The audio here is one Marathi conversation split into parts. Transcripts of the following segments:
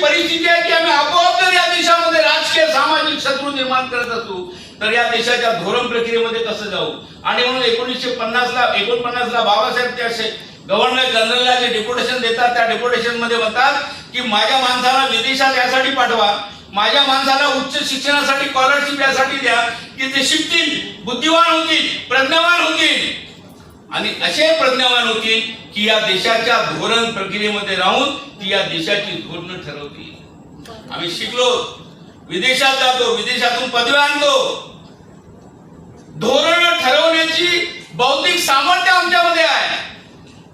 परिस्थिती आहे की आम्ही आपोआप जर या देशामध्ये राजकीय सामाजिक शत्रू निर्माण करत असू तर या देशाच्या धोरण प्रक्रियेमध्ये कसं जाऊ? आणि म्हणून एकोणीसशे पन्नास ला एकोणपन्नास ला बाबासाहेब ते असे गव्हर्नर जनरलला जे डेप्युटेशन देतात त्या डेप्युटेशनमध्ये म्हणतात की माझ्या माणसाला विदेशात यासाठी पाठवा माझ्या माणसाला उच्च शिक्षणासाठी स्कॉलरशिप यासाठी द्या की ते शिकतील बुद्धिवान होतील प्रज्ञावान होतील. आणि असे प्रज्ञावान होतील की या देशाच्या धोरण प्रक्रियेमध्ये राहून ती या देशाची धोरण ठरवतील आम्ही शिकलो विदेशात जातो विदेशातून पदव्या आणतो. धोरण ठरवण्याची बौद्धिक सामर्थ्य आमच्यामध्ये आहे.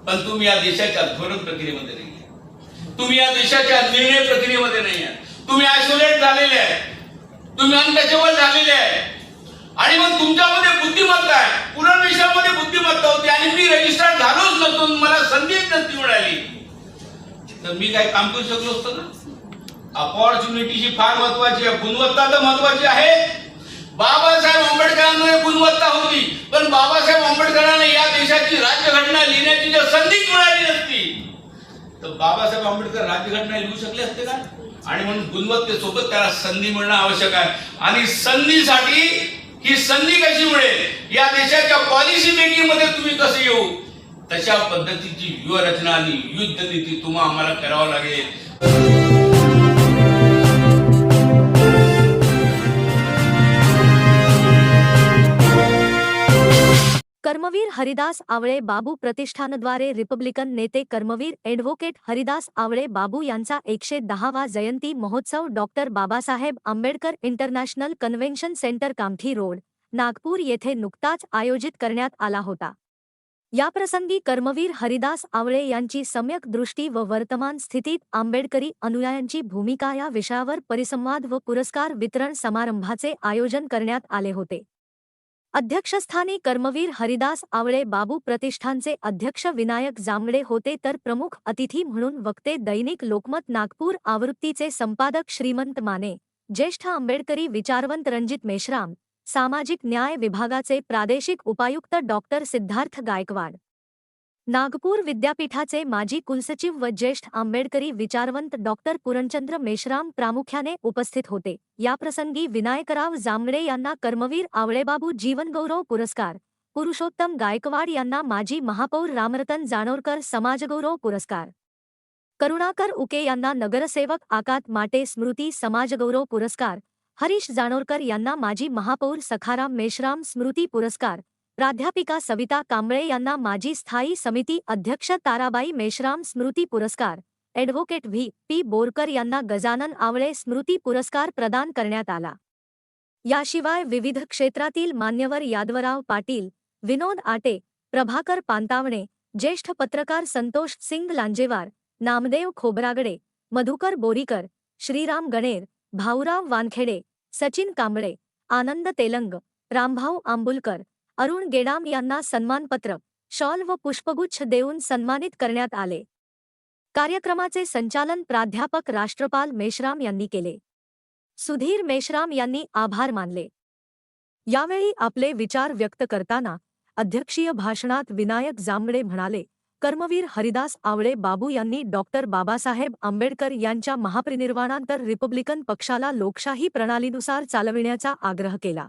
पण तुम्ही या देशाच्या धोरण प्रक्रियेमध्ये नाही तुम्ही या देशाच्या निर्णय प्रक्रियेमध्ये नाही आहे. तुम्ही आयसोलेट झालेले आहे. तुम्ही अनटचेबल झालेले आहे. आणि मग तुमच्यामध्ये बुद्धिमत्ता आहे. पुनर्विषयामध्ये बुद्धिमत्ता होती आणि मी रजिस्टर झालोच नसतो मला संधीच नसती मिळाली. तर मी काय काम करू शकलो असतो ना? अपॉर्च्युनिटीची फार महत्वाची आहे. गुणवत्ता तर महत्वाची आहे. बाबासाहेब आंबेडकरांमध्ये गुणवत्ता होती. पण बाबासाहेब आंबेडकरांना या देशाची राज्यघटना लिहिण्याची जर संधीच मिळाली नसती तर बाबासाहेब आंबेडकर राज्यघटना लिहू शकले असते का? आणि म्हणून गुणवत्तेसोबत त्याला संधी मिळणं आवश्यक आहे. आणि संधीसाठी ही संधी कशी मिळेल? या देशाच्या पॉलिसी मेकिंगमध्ये तुम्ही कसे येऊ? तशा पद्धतीची व्यूहरचना आणि युद्ध नीती तुम्हाला आम्हाला करावं लागेल. कर्मवीर हरिदास आवळे बाबू प्रतिष्ठानद्वारे रिपब्लिकन नेते कर्मवीर ॲडव्होकेट हरिदास आवळे बाबू यांचा एकशे दहावा जयंती महोत्सव doctor Babasaheb Ambedkar international convention centre Kamptee road Nagpur येथे नुकताच आयोजित करण्यात आला होता. याप्रसंगी कर्मवीर हरिदास आवळे यांची सम्यक दृष्टी व वर्तमान स्थितीत आंबेडकरी अनुयायांची भूमिका या विषयावर परिसंवाद व पुरस्कार वितरण समारंभाचे आयोजन करण्यात आले होते. अध्यक्षस्थानी कर्मवीर हरिदास आवळे बाबू प्रतिष्ठानचे अध्यक्ष विनायक जांभळे होते तर प्रमुख अतिथी म्हणून वक्ते दैनिक लोकमत नागपूर आवृत्तीचे संपादक श्रीमंत माने ज्येष्ठ आंबेडकरी विचारवंत रणजित मेश्राम सामाजिक न्याय विभागाचे प्रादेशिक उपायुक्त डॉक्टर सिद्धार्थ गायकवाड. नागपूर विद्यापीठाचे माजी कुलसचिव व ज्येष्ठ आंबेडकरी विचारवंत डॉक्टर पुरणचंद्र मेश्राम प्रामुख्याने उपस्थित होते. याप्रसंगी विनायकराव जांभळे यांना कर्मवीर आवळेबाबू जीवनगौरव पुरस्कार पुरुषोत्तम गायकवाड यांना माजी महापौर रामरतन जाणोरकर समाजगौरव पुरस्कार. करुणाकर उके यांना नगरसेवक आकात माटे स्मृती समाजगौरव पुरस्कार हरीश जाणोरकर यांना माजी महापौर सखाराम मेश्राम स्मृती पुरस्कार प्राध्यापिका सविता कांबळे यांना माजी स्थायी समिती अध्यक्ष ताराबाई मेश्राम स्मृती पुरस्कार, ॲडव्होकेट व्ही. पी. बोरकर यांना गजानन आवळे स्मृती पुरस्कार प्रदान करण्यात आला. याशिवाय विविध क्षेत्रातील मान्यवर यादवराव पाटील, विनोद आटे, प्रभाकर पांतावणे, ज्येष्ठ पत्रकार संतोष सिंग लांजेवार, नामदेव खोबरागडे, मधुकर बोरीकर, श्रीराम गणेर, भाऊराव वानखेडे, सचिन कांबळे, आनंद तेलंग, रामभाऊ आंबुलकर अरुण गेडाम यांना सन्मानपत्र शॉल व पुष्पगुच्छ देऊन सन्मानित करण्यात आले. कार्यक्रमाचे संचालन प्राध्यापक राष्ट्रपाल मेश्राम यांनी केले. सुधीर मेश्राम यांनी आभार मानले. यावेळी आपले विचार व्यक्त करताना अध्यक्षीय भाषणात विनायक जांभळे म्हणाले कर्मवीर हरिदास आवळे बाबू यांनी डॉक्टर बाबासाहेब आंबेडकर यांच्या महापरिनिर्वाणानंतर रिपब्लिकन पक्षाला लोकशाही प्रणालीनुसार चालविण्याचा आग्रह केला.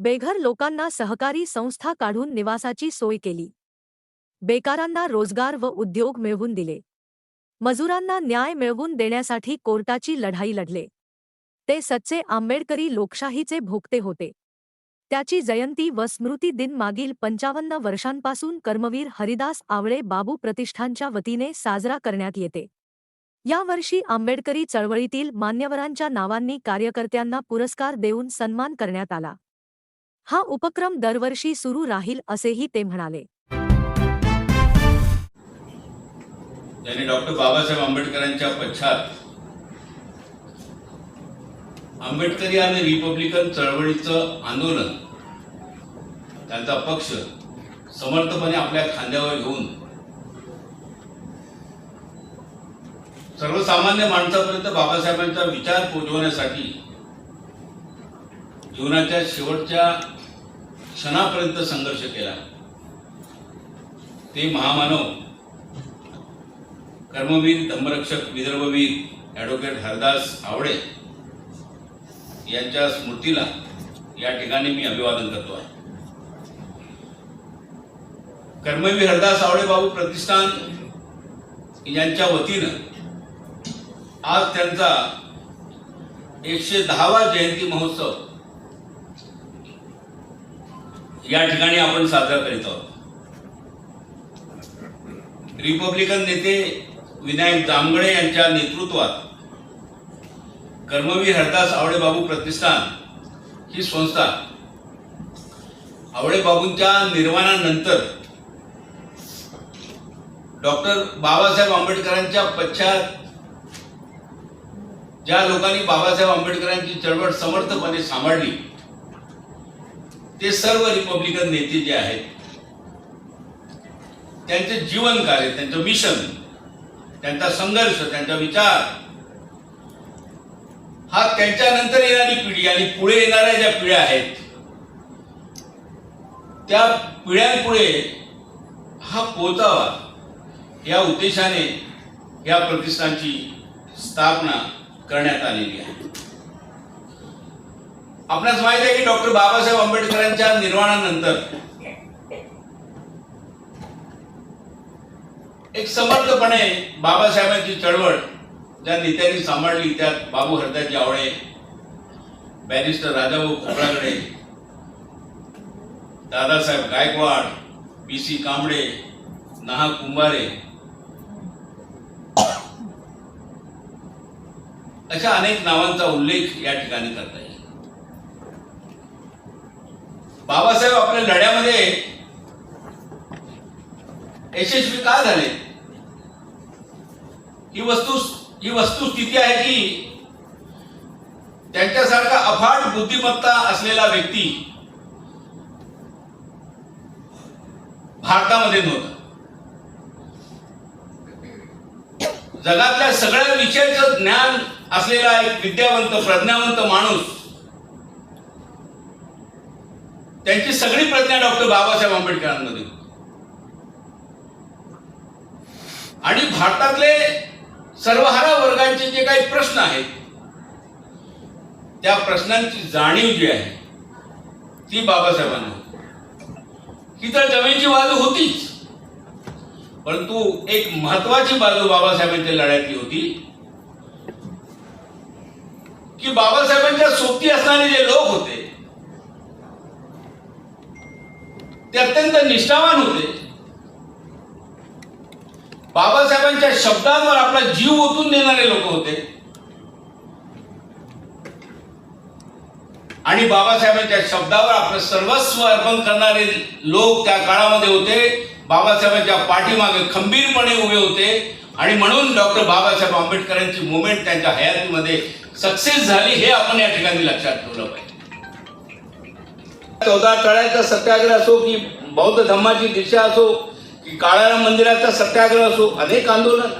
बेघर लोकांना सहकारी संस्था काढून निवासाची सोय केली. बेकारांना रोजगार व उद्योग मिळवून दिले. मजुरांना न्याय मिळवून देण्यासाठी कोर्टाची लढाई लढले. ते सच्चे आंबेडकरी लोकशाहीचे भोगते होते. त्याची जयंती व स्मृती दिन मागील पंचावन्न वर्षांपासून कर्मवीर हरिदास आवळे बाबू प्रतिष्ठानच्या वतीने साजरा करण्यात येते. यावर्षी आंबेडकरी चळवळीतील मान्यवरांच्या नावांनी कार्यकर्त्यांना पुरस्कार देऊन सन्मान करण्यात आला. हा उपक्रम दरवर्षी सुरू राहील असेही ते म्हणाले. त्यांनी डॉक्टर बाबासाहेब आंबेडकरांच्या पश्चात आंबेडकरी आणि रिपब्लिकन चळवळीचं आंदोलन त्यांचा पक्ष समर्थपणे आपल्या खांद्यावर घेऊन सर्वसामान्य माणसापर्यंत बाबासाहेबांचा विचार पोहोचवण्यासाठी जीवनाच्या शेवटच्या क्षणापर्यंत संघर्ष केला. ते महामानव कर्मवीर धर्मरक्षक विदर्भवीर ॲडव्होकेट हरदास आवडे यांच्या स्मृतीला या ठिकाणी मी अभिवादन करतो आहे. कर्मवीर हरदास आवडे बाबू प्रतिष्ठान यांच्या वतीनं आज त्यांचा एकशे दहावा जयंती महोत्सव या ठिकाणी आपण साजरा करीत आहोत. रिपब्लिकन नेते विनायक जांभगडे यांच्या नेतृत्वात कर्मवीर हरदास आवडेबाबू प्रतिष्ठान ही संस्था आवडेबाबूंच्या निर्माणानंतर डॉक्टर बाबासाहेब आंबेडकरांच्या पश्चात ज्या लोकांनी बाबासाहेब आंबेडकरांची चळवळ समर्थपणे सांभाळली ते सर्व रिपब्लिकन नेते जे आहेत त्यांचे जीवन कार्य त्यांचं मिशन त्यांचा संघर्ष त्यांचा विचार हा त्यांच्यानंतर येणारी पिढी आणि पुढे येणाऱ्या ज्या पिढ्या आहेत त्या पिढ्यांपुढे हा पोहोचावा या उद्देशाने या प्रतिष्ठानची स्थापना करण्यात आलेली आहे. आपणास माहीत आहे की डॉक्टर बाबासाहेब आंबेडकरांच्या निर्वाणानंतर एक समर्थपणे बाबासाहेबांची चळवळ ज्या नेत्यांनी सांभाळली त्यात Babu Hardaji Awale barrister Rajabhau Khobragade Dadasaheb Gaikwad B C Kamble नहा कुंभारे अशा अनेक नावांचा उल्लेख या ठिकाणी करता येईल बाबासाहेब आपल्या लढ्यामध्ये यशस्वी का झाले? ही वस्तू ही वस्तुस्थिती आहे की त्यांच्यासारखा अफाट बुद्धिमत्ता असलेला व्यक्ती भारतामध्ये नव्हता. जगातल्या सगळ्या विषयाचं ज्ञान असलेला एक विद्यावंत प्रज्ञावंत माणूस त्यांची सगळी प्रज्ञा डॉक्टर बाबासाहेब आंबेडकरांमध्ये. आणि भारतातले सर्वहारा वर्गांचे जे काही प्रश्न आहेत त्या प्रश्नांची जाणीव जी आहे ती बाबासाहेबांना. ही तर जमीनची बाजू होतीच. परंतु एक महत्वाची बाजू बाबासाहेबांच्या लढ्यातली होती की बाबासाहेबांच्या सोबती असणारे जे लोक होते ते अत्यंत निष्ठावान होते. बाबासाहेबांच्या शब्दांवर आपला जीव ओतून देणारे लोक होते. आणि बाबासाहेबांच्या शब्दावर आपलं सर्वस्व अर्पण करणारे लोक त्या काळामध्ये होते. बाबासाहेबांच्या पाठीमागे खंबीरपणे उभे होते. आणि म्हणून डॉक्टर बाबासाहेब आंबेडकरांची मुवमेंट त्यांच्या हयातीमध्ये सक्सेस झाली हे आपण या ठिकाणी लक्षात ठेवलं पाहिजे. चौदा तळ्याचा सत्याग्रह असो की बौद्ध धम्माची दिशा असो की काळाराम मंदिराचा सत्याग्रह असो अनेक आंदोलन.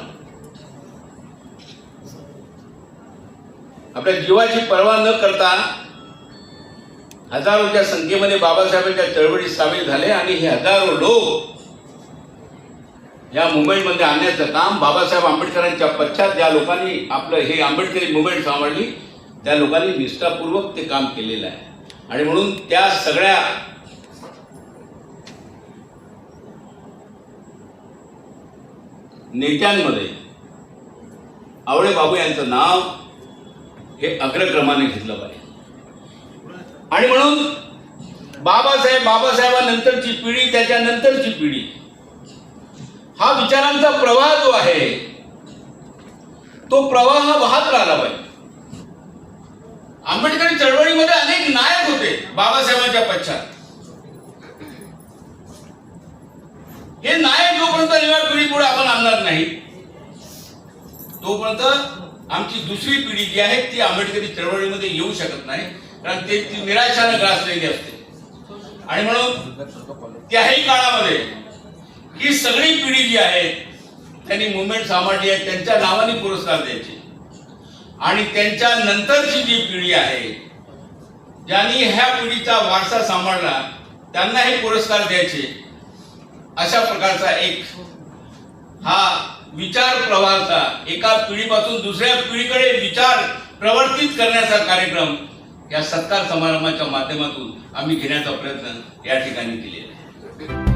आपल्या जीवाची पर्वा न करता हजारोच्या संख्येमध्ये बाबासाहेबांच्या चळवळीत सामील झाले आणि हे हजारो लोक या मुंबईमध्ये आणण्याचं काम बाबासाहेब आंबेडकरांच्या पश्चात ज्या लोकांनी आपलं हे आंबेडकरी मुवमेंट सांभाळली त्या लोकांनी निष्ठापूर्वक ते काम केलेलं आहे. आणि म्हणून त्या सगळ्या नेत्यांमध्ये आवळे बाबू यांचं नाव हे अग्रक्रमाने घेतलं पाहिजे. आणि म्हणून बाबासाहेब बाबासाहेबांनंतरची पिढी त्याच्यानंतरची पिढी हा विचारांचा प्रवाह जो आहे तो प्रवाह वाहत राहिला पाहिजे. आंबेडकरी चळवळीमध्ये अनेक नायक होते बाबासाहेबांच्या पश्चात. हे नायक जोपर्यंत नव्या पिढी पुढे आपण आणणार नाही तोपर्यंत आमची दुसरी पिढी जी आहे ती आंबेडकरी चळवळीमध्ये येऊ शकत नाही कारण ते ती निराशानं ग्रासलेली असते. आणि म्हणून त्याही काळामध्ये ही सगळी पिढी जी आहे त्यांनी मुवमेंट सांभाळली आहे त्यांच्या नावाने पुरस्कार द्यायचे. आणि त्यांच्या नंतरची जी पिढी आहे ज्यांनी ह्या पिढीचा वारसा सांभाळला त्यांना हे पुरस्कार द्यायचे. अशा प्रकारचा एक हा विचार प्रवाहाचा एका पिढीपासून दुसऱ्या पिढीकडे विचार प्रवर्तित करण्याचा कार्यक्रम या सत्कार समारंभाच्या माध्यमातून आम्ही घेण्याचा प्रयत्न या ठिकाणी केलेला आहे.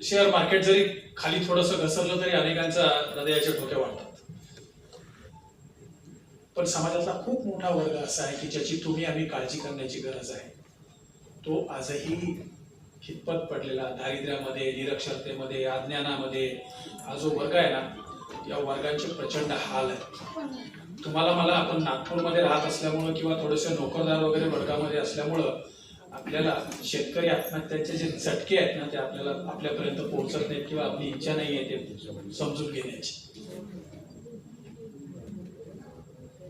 शेअर मार्केट जरी खाली थोडंसं घसरलं तरी अनेकांचा हृदयाच्या ठोक्या वाटतात पण समाजातला खूप मोठा वर्ग असा आहे की ज्याची तुम्ही आम्ही काळजी करण्याची गरज आहे. तो आजही खितपत पडलेला दारिद्र्यामध्ये निरक्षरतेमध्ये अज्ञानामध्ये हा जो वर्ग आहे ना या वर्गांचे प्रचंड हाल आहे तुम्हाला मला आपण नागपूरमध्ये राहत असल्यामुळं किंवा थोडेसे नोकरदार वगैरे वर्गामध्ये असल्यामुळं आपल्याला शेतकरी आत्महत्याचे जे झटके आहेत ना ते आपल्याला आपल्यापर्यंत पोहोचत नाहीत किंवा आपली इच्छा नाही आहे ते समजून घेण्याची.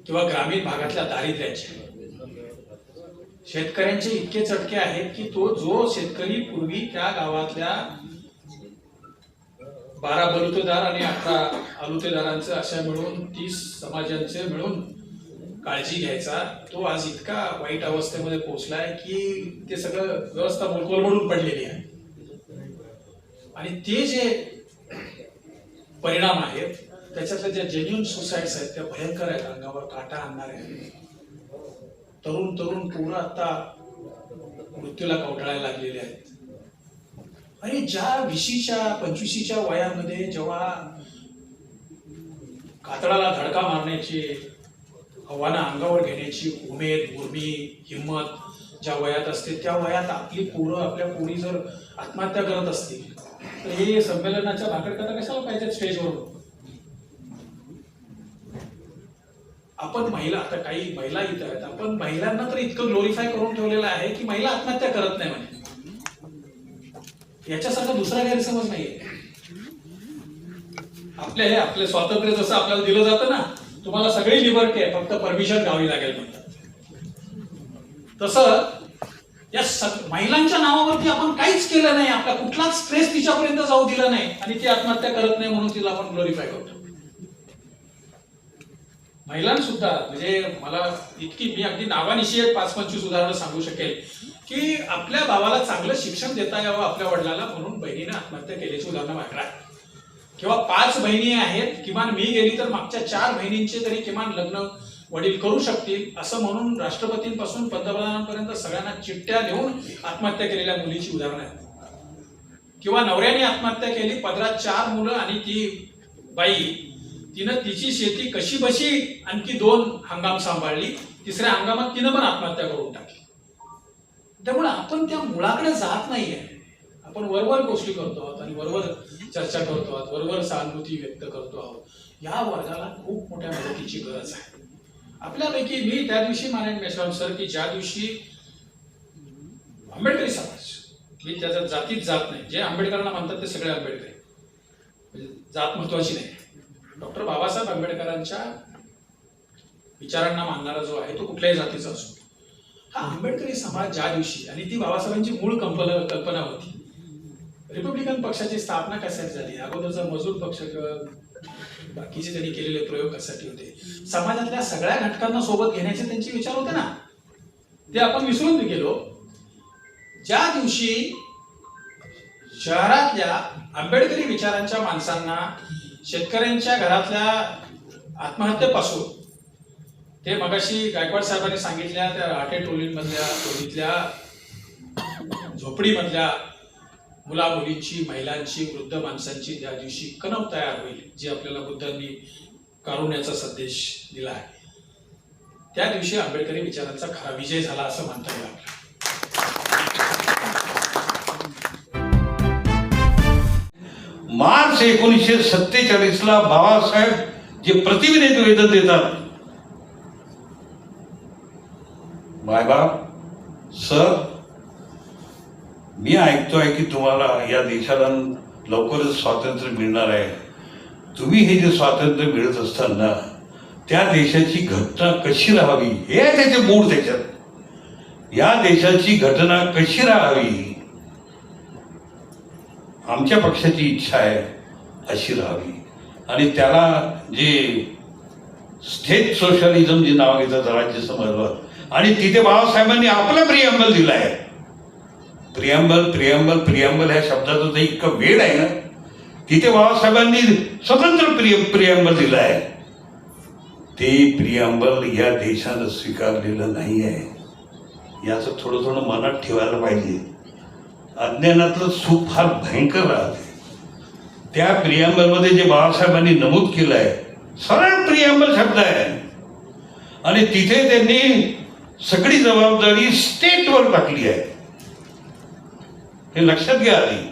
किंवा ग्रामीण भागातल्या दारिद्र्याचे. शेतकऱ्यांचे इतके चटके आहेत की तो जो शेतकरी पूर्वी त्या गावातल्या बारा बलुतेदार आणि अठरा अलुतेदारांचे अशा मिळून तीस समाजांचे मिळून काळजी घ्यायचा तो आज इतका वाईट अवस्थेमध्ये पोहोचलाय की ते सगळं व्यवस्था कोलमडून पडलेली आहे. आणि ते जे परिणाम आहेत त्याच्यातल्या ज्या जेन्युन सुसाईड्स आहेत त्या भयंकर आहेत अंगावर काटा आणणाऱ्या तरुण तरुण पोरं आता मृत्यूला कवटाळायला लागलेले आहेत. आणि ज्या विशीच्या पंचवीसीच्या वयामध्ये जेव्हा कातळाला धडका मारण्याची आव्हानं अंगावर घेण्याची उमेद उर्मी हिंमत ज्या वयात असते त्या वयात आपली पोरं आपल्या पोरी जर आत्महत्या करत असतील तर हे संमेलनाच्या भाकड कशाला पाहिजे स्टेजवरून आपण महिला आता काही महिला इथं आहेत. आपण महिलांना तर इतकं ग्लोरीफाय करून ठेवलेलं आहे की महिला आत्महत्या करत नाही म्हणजे याच्यासारखा दुसरा गैरसमज नाहीये. आपले हे आपले स्वातंत्र्य जसं आपल्याला दिलं जातं ना तुम्हाला सगळी लिबर्टी आहे फक्त परमिशन घ्यावी लागेल म्हणतात. तसं या सग- महिलांच्या नावावरती आपण काहीच केलं नाही. आपला कुठलाच स्ट्रेस तिच्यापर्यंत जाऊ दिला नाही आणि ती आत्महत्या करत नाही म्हणून तिला आपण ग्लोरीफाय करतो. महिलांसुद्धा म्हणजे मला इतकी मी अगदी नावानिशी एक पाच पंचवीस उदाहरणं सांगू शकेल की आपल्या भावाला चांगलं शिक्षण देता यावं आपल्या वडिलाला म्हणून बहिणीने आत्महत्या केल्याची उदाहरणं माझ्याकडे किंवा पाच बहिणी आहेत किमान मी गेली तर मागच्या चार बहिणींचे तरी किमान लग्न वडील करू शकतील असं म्हणून राष्ट्रपतींपासून पंतप्रधानांपर्यंत सगळ्यांना चिठ्ठ्या देऊन आत्महत्या केलेल्या मुलीची उदाहरणं आहेत. किंवा नवऱ्याने आत्महत्या केली पदरात चार मुलं आणि ती बाई तिनं तिची शेती कशी बशी आणखी दोन हंगाम सांभाळली तिसऱ्या हंगामात तिनं पण आत्महत्या करून टाकली. त्यामुळे आपण त्या मुळाकडे जात नाहीये. आपण वरवर गोष्टी करतो आहोत आणि वरवर चर्चा करतो आहोत वरवर सहानुभूती व्यक्त करतो आहोत. या वर्गाला खूप मोठ्या मदतीची गरज आहे. आपल्यापैकी मी त्या दिवशी मानेन मेश्राम सर की ज्या दिवशी आंबेडकरी समाज मी त्याच्या जातीत जात नाही. जे आंबेडकरांना म्हणतात ते सगळे आंबेडकरी. म्हणजे जात महत्वाची नाही. डॉक्टर बाबासाहेब आंबेडकरांच्या विचारांना मानणारा जो आहे तो कुठल्याही जातीचा असो. हा आंबेडकरी समाज ज्या दिवशी आणि ती बाबासाहेबांची मूळ कल्पना कल्पना होती. रिपब्लिकन पक्षाची स्थापना कशासाठी झाली? अगोदरचा मजूर पक्ष किंवा बाकीचे त्यांनी केलेले प्रयोग कशासाठी होते? समाजातल्या सगळ्या घटकांना सोबत घेण्याचे त्यांचे विचार होते ना? ते आपण विसरून गेलो. ज्या दिवशी शहरातल्या आंबेडकरी विचारांच्या माणसांना शेतकऱ्यांच्या घरातल्या आत्महत्येपासून ते मगाशी गायकवाड साहेबांनी सांगितल्या त्या राटे टोलींमधल्या टोलीतल्या झोपडीमधल्या मुला मुलींची महिलांची वृद्ध माणसांची त्या दिवशी कणव तयार होईल जी आपल्याला बुद्धांनी कारुण्याचा संदेश दिला आहे. त्या दिवशी आंबेडकरी विचारांचा खरा विजय झाला असं म्हणता येईल आपल्याला. मार्च एकोणीसशे सत्तेचाळीस ला बाबासाहेब जे प्रतिविधी निवेदन देतात. मायबाप सर मी ऐकतोय की तुम्हाला या देशाला लवकरच स्वातंत्र्य मिळणार आहे. तुम्ही हे जे स्वातंत्र्य मिळत असताना त्या देशाची घटना कशी राहावी? हे त्याचे मूळ त्याच्यात. या देशाची घटना कशी राहावी? आमच्या पक्षाची इच्छा आहे. अशी राहावी. आणि त्याला जे स्टेट सोशलिझम जे नाव घेतात राज्य समाजावर आणि तिथे बाबासाहेबांनी आपला प्रियंबल दिला आहे प्रियंबल प्रियंबल प्रियंबल ह्या शब्दाचं तर इतकं वेळ आहे ना तिथे बाबासाहेबांनी स्वतंत्र प्रिय प्रियांबल दिला आहे ते प्रियांबल या देशानं स्वीकारलेलं नाही आहे. याचं थोडं थोडं मनात ठेवायला पाहिजे. अज्ञानातलं सुख फार भयंकर राहते. त्या प्रियांबलमध्ये जे बाबासाहेबांनी नमूद केलं आहे सरळ प्रियांबल शब्द आहे. आणि तिथे त्यांनी सगळी जबाबदारी स्टेटवर टाकली आहे. हे लक्षात घ्या आधी.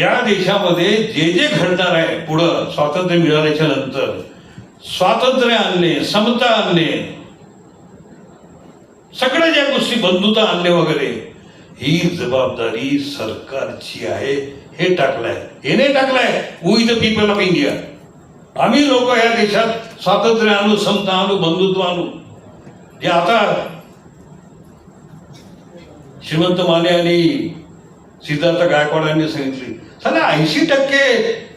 या देशामध्ये जे जे घडणार आहे पुढं स्वातंत्र्य मिळाल्याच्या नंतर स्वातंत्र्य आणणे समता आणणे सगळ्या ज्या गोष्टी बंधुता आणणे वगैरे ही जबाबदारी सरकारची आहे. हे टाकलंय. हे नाही टाकलंय. We the people of India आम्ही लोक या देशात स्वातंत्र्य आणू समता आणू बंधुत्व आणू जे आता श्रीमंत माने आणि सिद्धार्थ गायकवाड यांनी सांगितले. साला ऐंशी टक्के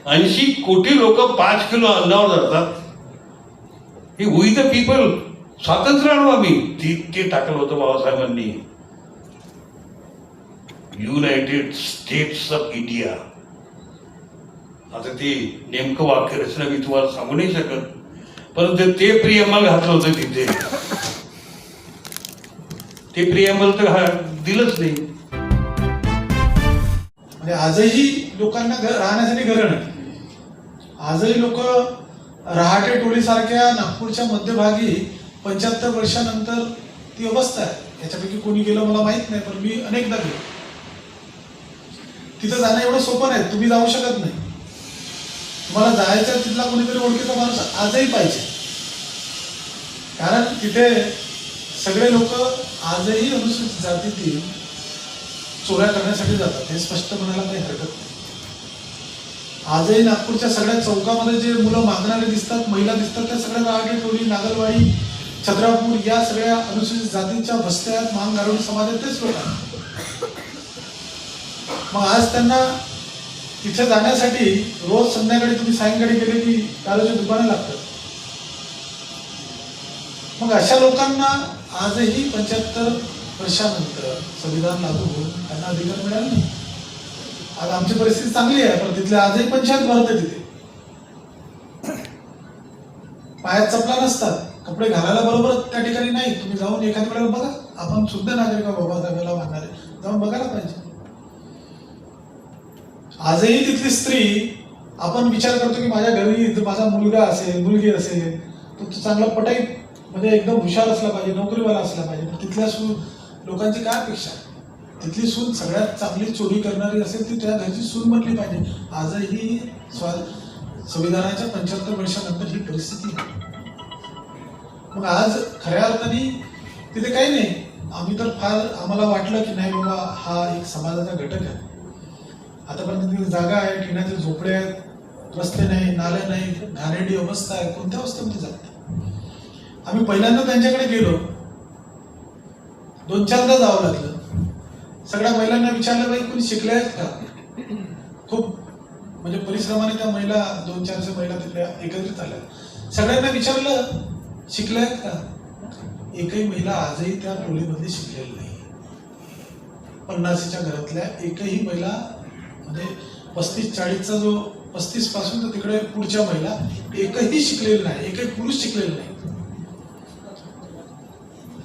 ऐंशी कोटी लोक पाच किलो अन्नावर जातात हे वी द पीपल स्वातंत्र्य आणू आम्ही. ती ते टाकलं होतं बाबासाहेबांनी. युनायटेड स्टेट्स ऑफ इंडिया आता ते नेमकं वाक्य रचना मी तुम्हाला सांगू नाही शकत परंतु ते प्रियमल घातलं होतं तिथे. ते प्रियमल तर दिलंच नाही. म्हणजे आजही लोकांना घर राहण्यासाठी घरं नाही. आजही लोक रहाटे टोळीसारख्या नागपूरच्या मध्यभागी पंच्याहत्तर वर्षानंतर ती अवस्था आहे. याच्यापैकी कोणी गेलं मला माहीत नाही पण मी अनेकदा गेलो. तिथं जाणं एवढं सोपं नाही. तुम्ही जाऊ शकत नाही. तुम्हाला जायचं तिथला कोणीतरी ओळखीचा माणूस आजही पाहिजे. कारण तिथे सगळे लोक आजही अनुसूचित जातीतील चोऱ्या करण्यासाठी जातात. हे स्पष्ट म्हणायला काही हरकत नाही. आजही नागपूरच्या सगळ्या चौकामध्ये जे मुलं मागणारे दिसतात महिला दिसतात त्या सगळ्या राहाटे टोळी नागलवाडी छत्रापूर या सगळ्या अनुसूचित जातीच्या वस्त्या आहेत महान समाजात तेच लोक मग आज त्यांना तिथे जाण्यासाठी रोज संध्याकाळी तुम्ही सायंकाळी गेले की दारूची दुकानं लागतात मग अशा लोकांना आजही पंच्याहत्तर वर्षानंतर संविधान लागू होऊन त्यांना अधिकार मिळाला नाही. आज आमची परिस्थिती चांगली आहे पण तिथले आजही पंचायत भरते तिथे. पायात चपला नसतात कपडे घालायला बरोबर त्या ठिकाणी नाही. तुम्ही जाऊन एखाद्या वेळेला बघा. आपण शुद्ध नागरिक आहोत बाबासाहेबाला मानणारे. जाऊन बघायला पाहिजे. आजही तिथली स्त्री आपण विचार करतो की माझ्या घरी माझा मुलगा असेल मुलगी असेल तो तो चांगला पटाई म्हणजे एकदम हुशार असला पाहिजे नोकरीवाला असला पाहिजे. पण तिथल्या सून लोकांची काय अपेक्षा? तिथली सून सगळ्यात चांगली चोरी करणारी असेल ती त्या घरची सून म्हटली पाहिजे. आजही स्वा संविधानाच्या पंच्याहत्तर वर्षानंतर ही परिस्थिती आहे. मग आज खऱ्या अर्थाने तिथे काही नाही. आम्ही तर फार आम्हाला वाटलं की नाही बाबा हा एक समाजाचा घटक आहे. आतापर्यंत तिथे जागा आहे ठिण्याचे झोपडे आहेत रस्ते नाही नाले नाही घाणेरडी अवस्था आहे कोणत्या अवस्थेमध्ये जाते आम्ही पहिल्यांदा त्यांच्याकडे गेलो. दोन चारदा जावं लागलं. सगळ्या महिलांना विचारलं बाई कोणी शिकले आहेत का? खूप म्हणजे परिश्रमाने त्या महिला दोन चारशे महिला तिथल्या एकत्रित आल्या. सगळ्यांना विचारलं शिकले आहेत का? एकही महिला आजही त्या टोळीमध्ये शिकलेली नाही. पन्नासीच्या घरातल्या एकही महिला म्हणजे पस्तीस चाळीसचा जो पस्तीसपासून तर तिकडे पुढच्या महिला एकही शिकलेली नाही एकही पुरुष शिकलेले नाही.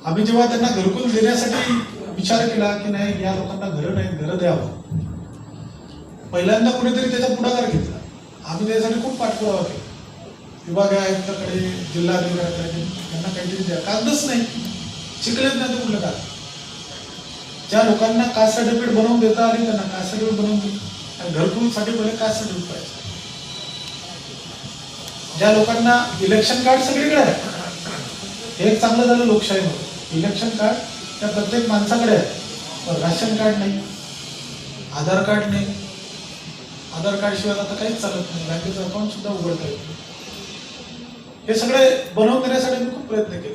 आम्ही जेव्हा त्यांना घरकुल देण्यासाठी विचार केला की नाही या लोकांना घरं नाही घरं द्यावं. पहिल्यांदा कुणीतरी त्याचा पुढाकार घेतला. आम्ही त्यासाठी खूप पाठपुरावा केला. विभाग आयुक्ताकडे जिल्हाधिकाऱ्याकडे त्यांना काहीतरी द्या. कागदच नाही. शिकलेच नाही ते कुठलं कागद? ज्या लोकांना कास्ट सर्टिफिकेट बनवून देता आली त्यांना कास्ट सर्टिफिकेट बनवून दिली घरकुलसाठी पहिले काय सर्टिफिकेट पाहिजे? ज्या लोकांना इलेक्शन कार्ड सगळीकडे आहे हे एक चांगलं झालं लोकशाहीमध्ये इलेक्शन कार्ड त्या प्रत्येक माणसाकडे आहे पण राशन कार्ड नाही. आधार कार्ड नाही. आधार कार्ड शिवाय आता काहीच चालत नाही. बँकेचं अकाउंट सुद्धा उघडता येत नाही. हे सगळे बनवून देण्यासाठी मी खूप प्रयत्न केले.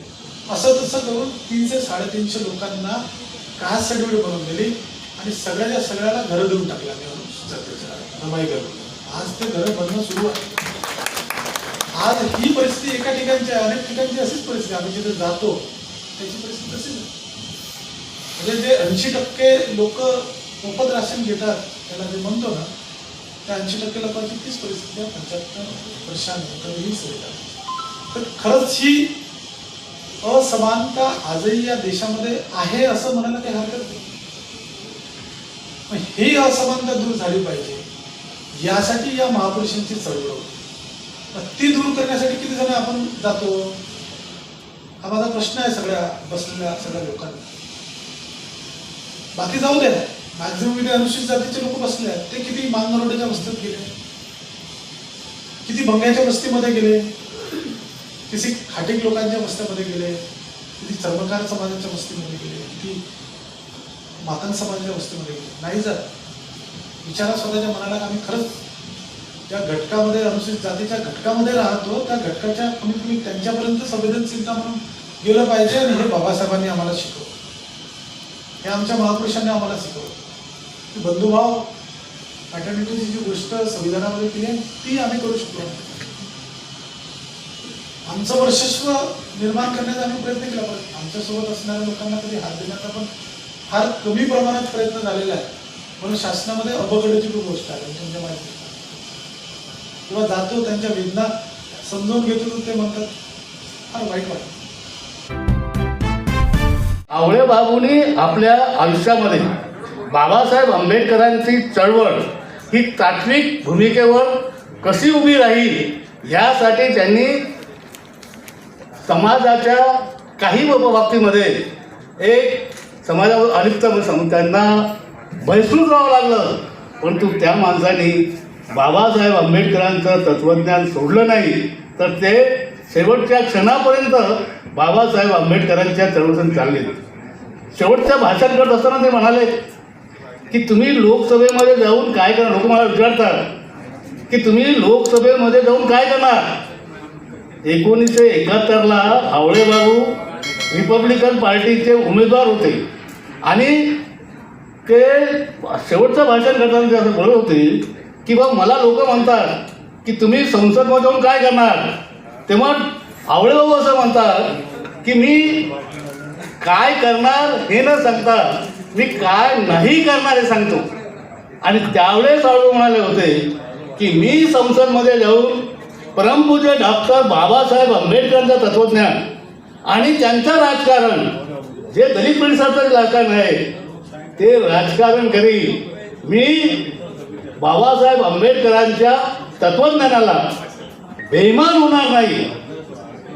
असं तसं करून तीनशे साडेतीनशे लोकांना कास्ट सर्टिफिकेट बनवून दिली आणि सगळ्याच्या सगळ्याला घरं देऊन टाकला मी कमाई रमाई आज ते घरं बनणं सुरू आहे. आज ही परिस्थिती एका ठिकाणची आहे अनेक ठिकाणची अशीच परिस्थिती आम्ही जिथे जातो त्याची परिस्थिती तशीच म्हणजे जे ऐंशी टक्के लोक मोफत राशन घेतात त्याला जे म्हणतो ना त्या ऐंशी टक्के लोकांची तीच परिस्थिती आहे. पंच्याहत्तर वर्षांनंतरही सुविधा तर खरंच ही असमानता आजही या देशामध्ये आहे असं म्हणायला काही हरकत नाही. ही असमानता दूर झाली पाहिजे. यासाठी या महापुरुषांची चळवळ होती. ती दूर करण्यासाठी किती जण आपण जातो? हा माझा प्रश्न आहे सगळ्या बसलेल्या सगळ्या लोकांना. बाकी जाऊ द्या. मॅक्झिमम इथे अनुसूचित जातीचे लोक बसले आहेत. ते किती मानगरोड्याच्या वस्तीत गेले? किती भंग्याच्या वस्तीमध्ये गेले? किती खाटीक लोकांच्या वस्त्यामध्ये गेले? किती चर्मकार समाजाच्या वस्तीमध्ये गेले? किती मातंग समाजाच्या वस्तीमध्ये गेले? नाही जात. विचारा स्वतःच्या मनाला आम्ही खरंच ज्या घटकामध्ये अनुसूचित जातीच्या घटकामध्ये राहतो त्या घटकाच्या कमीत कमी त्यांच्यापर्यंत संवेदनशीलता म्हणून गेलं पाहिजे आणि हे बाबासाहेबांनी आम्हाला शिकवलं. हे आमच्या महापुरुषांनी आम्हाला शिकवलं. की बंधुभाव फॅटर्निटीची जी गोष्ट संविधानामध्ये केली आहे ती आम्ही करू शकलो आमचं वर्चस्व निर्माण करण्याचा आम्ही प्रयत्न केला पण आमच्यासोबत असणाऱ्या लोकांना कधी हात देण्याचा पण फार कमी प्रमाणात प्रयत्न झालेला आहे. म्हणून शासनामध्ये अपगडाची खूप गोष्ट आहे म्हणजे तुमच्या माहिती किंवा जातो त्यांच्या वेदना समजावून घेतो ते म्हणतात फार वाईट वाटतं. आवळे बाबूंनी आपल्या आयुष्यामध्ये बाबासाहेब आंबेडकरांची चळवळ ही तात्विक भूमिकेवर कशी उभी राहील यासाठी त्यांनी समाजाच्या काही बाबतीमध्ये एक समाजावर अलिप्त सम त्यांना बैसून राहावं लागलं. परंतु त्या माणसाने बाबासाहेब आंबेडकरांचं तत्त्वज्ञान सोडलं नाही तर ते शेवटच्या क्षणापर्यंत बाबासाहेब आंबेडकरांच्या चळवळीतून चालले शेवटच्या भाषण करत असताना ते म्हणाले की तुम्ही लोकसभेमध्ये जाऊन काय करणार? लोक मला विचारतात की तुम्ही लोकसभेमध्ये जाऊन काय करणार? एकोणीसशे एकाहत्तरला आवळे बाबू रिपब्लिकन पार्टीचे उमेदवार होते. आणि ते शेवटचं भाषण करताना ते असं बोलत होते की बा मला लोक म्हणतात की तुम्ही संसदमध्ये जाऊन काय करणार? तेव्हा आवळे बाबू असं म्हणतात की मी काय करणार हे न सांगता मी काय नाही करणार हे सांगतो. आणि त्यावेळेस आवळे म्हणाले होते की मी संसदमध्ये जाऊन परमपूज्य डॉक्टर बाबासाहेब आंबेडकरांचं तत्वज्ञान आणि त्यांचं राजकारण जे दलित परिसराचं राजकारण आहे ते राजकारण करी मी बाबासाहेब आंबेडकरांच्या तत्वज्ञानाला बेमान होणार नाही.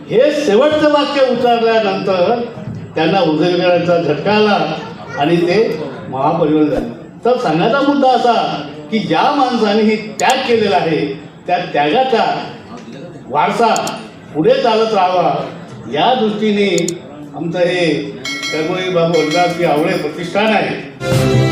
हे शेवटचं वाक्य उच्चारल्यानंतर त्यांना हृदयविकाराचा झटका आला आणि ते महापरिवर्तन झाले. तर सांगायचा मुद्दा असा की ज्या माणसाने त्याग केलेला आहे त्या त्यागाचा वारसा पुढे चालत राहावा या दृष्टीने आमचं हे कर्मवीर बाबू वडगाव की आवळे प्रतिष्ठान आहे. Thank you.